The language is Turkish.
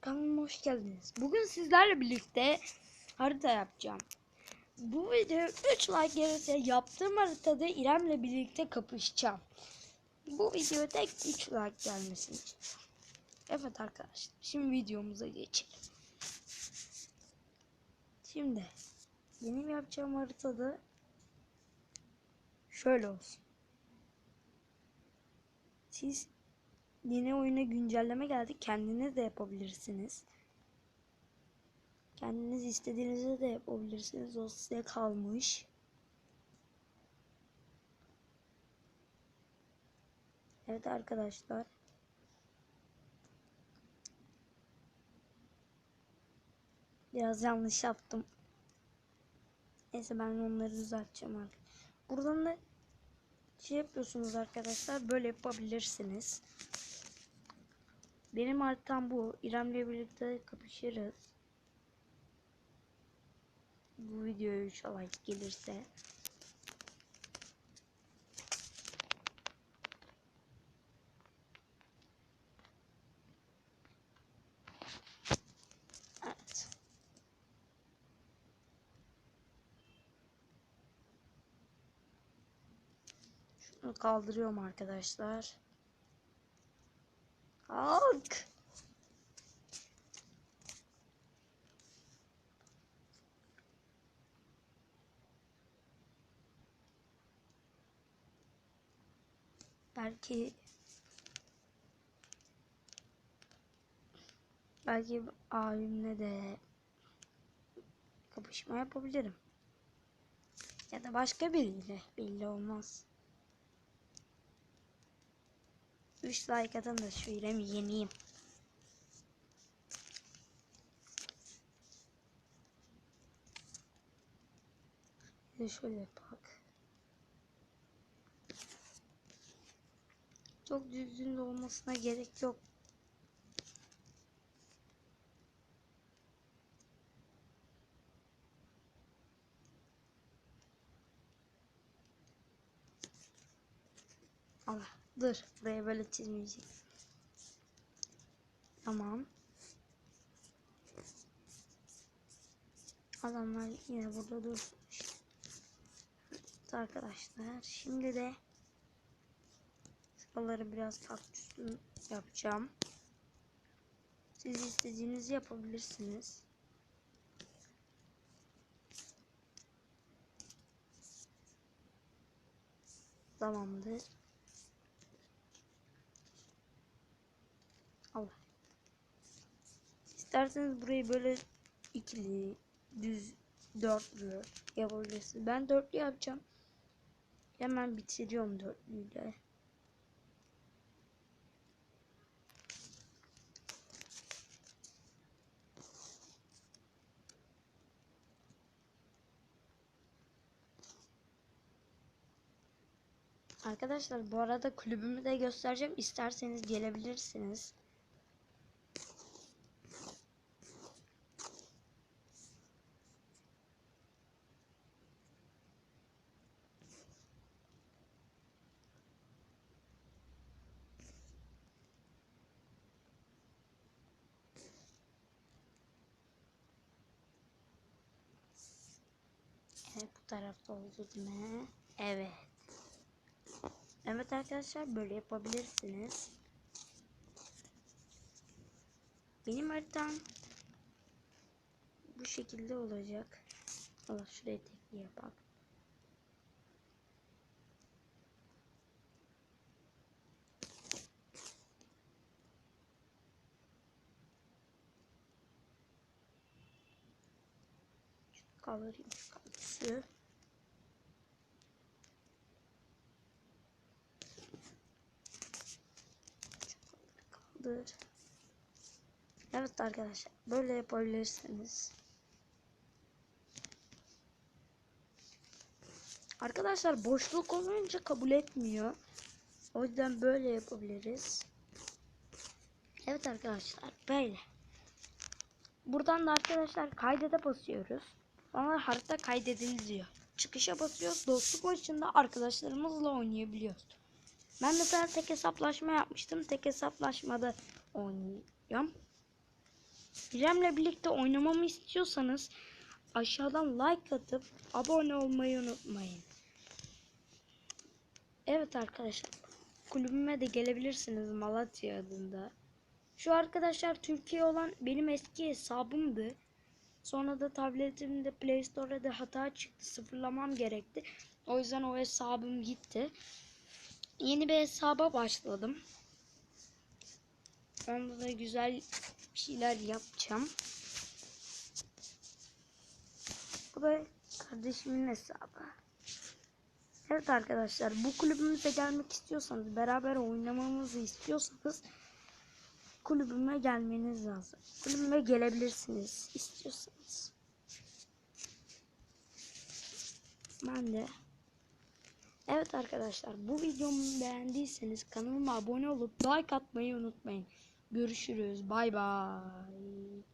kanalıma hoş geldiniz. Bugün sizlerle birlikte harita yapacağım. Bu video 3 like gelirse yaptığım haritada İrem'le birlikte kapışacağım. Bu videoya tek 3 like gelmesini istiyorum. Evet arkadaşlar şimdi videomuza geçelim. Şimdi benim yapacağım haritada şöyle olsun. Siz yeni oyuna güncelleme geldi. Kendiniz de yapabilirsiniz. Kendiniz istediğinizi de yapabilirsiniz. O size kalmış. Evet arkadaşlar. Biraz yanlış yaptım. Neyse ben onları düzelteceğim artık. Buradan da şey yapıyorsunuz arkadaşlar. Böyle yapabilirsiniz. Benim haritam bu. İrem'le birlikte kapışırız. Bu videoya 3 like gelirse. Evet. Şunu kaldırıyorum arkadaşlar. Kalk. Belki belki abimle de kapışma yapabilirim. Ya da başka biriyle belli olmaz. 3 like atın da şu İrem'i yeneyim. De şöyle bak. Çok düzgün olmasına gerek yok. Allah dur buraya böyle çizmeyecek. Tamam. Adamlar yine burada dursun işte. Evet arkadaşlar şimdi de şuraları biraz kaktüslü yapacağım. Siz istediğinizi yapabilirsiniz. Tamamdır. Allah. İsterseniz burayı böyle ikili, düz, dörtlü yapabilirsiniz. Ben dörtlü yapacağım. Hemen bitiriyorum dörtlüyle. Arkadaşlar bu arada kulübümü de göstereceğim. İsterseniz gelebilirsiniz. Evet bu tarafta oldu değil? Evet. Evet arkadaşlar böyle yapabilirsiniz. Benim haritam bu şekilde olacak. Allah şuraya tekli yapalım. Şunu kaldırayım şu kaktüsü. Evet arkadaşlar böyle yapabilirsiniz. Arkadaşlar boşluk olunca kabul etmiyor. O yüzden böyle yapabiliriz. Evet arkadaşlar böyle. Buradan da arkadaşlar kaydede basıyoruz. Sonra harita kaydedildi diyor. Çıkışa basıyoruz. Dostluk maçında arkadaşlarımızla oynayabiliyoruz. Ben mesela tek hesaplaşma yapmıştım. Tek hesaplaşmada oynuyorum. İrem'le birlikte oynamamı istiyorsanız aşağıdan like atıp abone olmayı unutmayın. Evet arkadaşlar kulübüme de gelebilirsiniz Malatya adında. Şu arkadaşlar Türkiye olan benim eski hesabımdı. Sonra da tabletimde Play Store'da hata çıktı. Sıfırlamam gerekti. O yüzden o hesabım gitti. Yeni bir hesaba başladım. Onda da güzel bir şeyler yapacağım. Bu da kardeşimin hesabı. Evet arkadaşlar bu kulübümüze gelmek istiyorsanız beraber oynamamızı istiyorsanız kulübüme gelmeniz lazım. Kulübüme gelebilirsiniz istiyorsanız. Ben de Evet arkadaşlar bu videomu beğendiyseniz kanalıma abone olup like atmayı unutmayın. Görüşürüz. Bay bay.